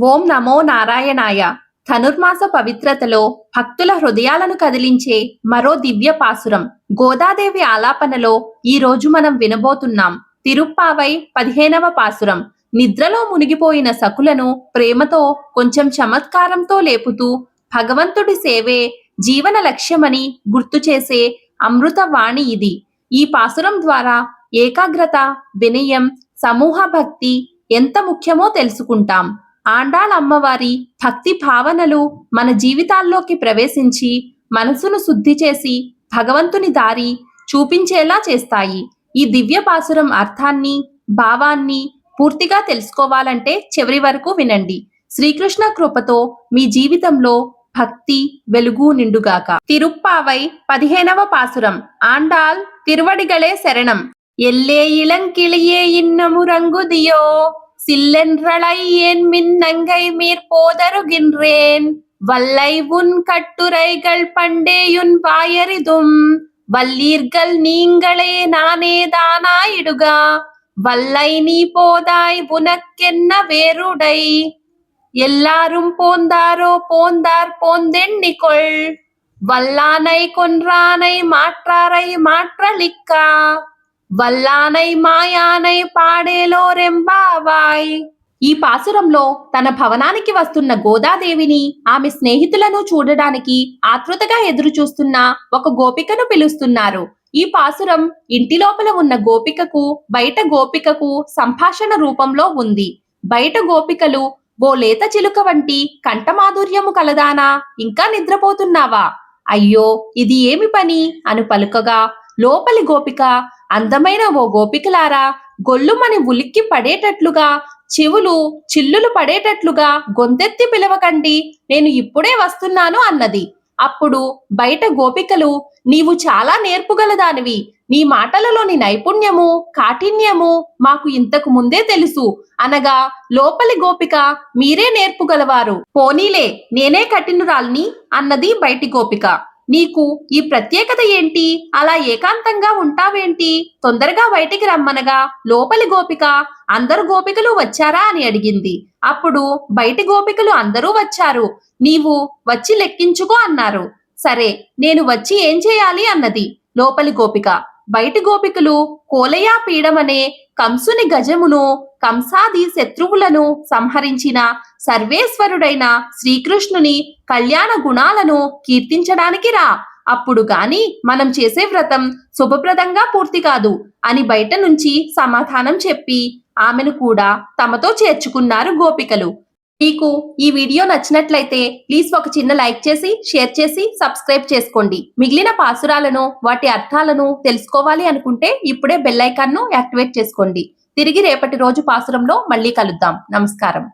ఓం నమో నారాయణాయ. ధనుర్మాస పవిత్రతలో భక్తుల హృదయాలను కదిలించే మరో దివ్య పాసురం. గోదాదేవి ఆలాపనలో ఈ రోజు మనం వినబోతున్నాం. తిరుప్పావై పదిహేనవ పాసురం. నిద్రలో మునిగిపోయిన సకులను ప్రేమతో కొంచెం చమత్కారంతో లేపుతూ భగవంతుడి సేవే జీవన లక్ష్యమని గుర్తు చేసే అమృత వాణి ఇది. ఈ పాసురం ద్వారా ఏకాగ్రత వినయం సమూహ భక్తి ఎంత ముఖ్యమో తెలుసుకుంటాం. ఆండాళ్ అమ్మవారి భక్తి భావనలు మన జీవితాల్లోకి ప్రవేశించి మనసును శుద్ధి చేసి భగవంతుని దారి చూపించేలా చేస్తాయి. ఈ దివ్య పాసురం అర్థాన్ని భావాన్ని పూర్తిగా తెలుసుకోవాలంటే చివరి వరకు వినండి. శ్రీకృష్ణ కృపతో మీ జీవితంలో భక్తి వెలుగు నిండుగాక. తిరుప్పావై పదిహేనవ పాసురం. ఆండాల్ తిరువడిగళే శరణం. ఎల్లే ఇళంకిళియే ఇన్నము రంగుదియో. சில்லென்றளை ஏன் மின்னங்கை மீர் போதருகின்றேன் வல்லை உன் கட்டுரைகள் பண்டேயுன் வாயறிதும் வல்லீர்கள் நீங்களே நானே தானாயிடுகா. வல்லை நீ போதாய் உனக்கென்ன வேறுடை? எல்லாரும் போந்தாரோ போந்தார் போந்தெண்ணிக்கொள் வல்லானை கொன்றானை மாற்றாரை மாற்றலிக்கா వల్లానై మాయానై పాడేలో రెంబావాయ్ ఈ పాసురంలో తన భవనానికి వస్తున్న గోదాదేవిని ఆమె స్నేహితులను చూడడానికి ఆతృతగా ఎదురుచూస్తున్న ఒక గోపికను పిలుస్తున్నారు. ఈ పాసురం ఇంటి లోపల ఉన్న గోపికకు బయట గోపికకు సంభాషణ రూపంలో ఉంది. బయట గోపికలు ఓ లేత చిలుక వంటి కంఠమాధుర్యము కలదానా ఇంకా నిద్రపోతున్నావా? అయ్యో ఇది ఏమి పని? అను పలుకగా లోపలి గోపిక అందమైన ఓ గోపికలారా గొల్లుమని ఉలిక్కి పడేటట్లుగా చెవులు చిల్లులు పడేటట్లుగా గొంతెత్తి పిలవకండి నేను ఇప్పుడే వస్తున్నాను అన్నది. అప్పుడు బయట గోపికలు నీవు చాలా నేర్పుగలదానివి నీ మాటలలోని నైపుణ్యము కాఠిన్యము మాకు ఇంతకు ముందే తెలుసు అనగా లోపలి గోపిక మీరే నేర్పుగలవారు. పోనీలే నేనే కఠినురాల్ని అన్నది బయటి గోపిక. నీకు ఈ ప్రత్యేకత ఏంటి? అలా ఏకాంతంగా ఉంటావేంటి? తొందరగా బయటికి రమ్మనగా. లోపలి గోపిక అందరు గోపికలు వచ్చారా అని అడిగింది. అప్పుడు బయటి గోపికలు అందరూ వచ్చారు. నీవు వచ్చి లెక్కించుకో అన్నారు. సరే నేను వచ్చి ఏం చేయాలి? అన్నది లోపలి గోపిక. బయటి గోపికలు కోలయా పీడమనే కంసుని గజమును కంసాది శత్రువులను సంహరించిన సర్వేశ్వరుడైన శ్రీకృష్ణుని కళ్యాణ గుణాలను కీర్తించడానికి రా. అప్పుడు గాని మనం చేసే వ్రతం శుభప్రదంగా పూర్తి కాదు అని బయట నుంచి సమాధానం చెప్పి ఆమెను కూడా తమతో చేర్చుకున్నారు గోపికలు. మీకు ఈ వీడియో నచ్చినట్లయితే ప్లీజ్ ఒక చిన్న లైక్ చేసి షేర్ చేసి సబ్స్క్రైబ్ చేసుకోండి. మిగిలిన పాసురాలను వాటి అర్థాలను తెలుసుకోవాలి అనుకుంటే ఇప్పుడే బెల్ ఐకాన్ను యాక్టివేట్ చేసుకోండి. తిరిగి రేపటి రోజు పాసురంలో మళ్ళీ కలుద్దాం. నమస్కారం.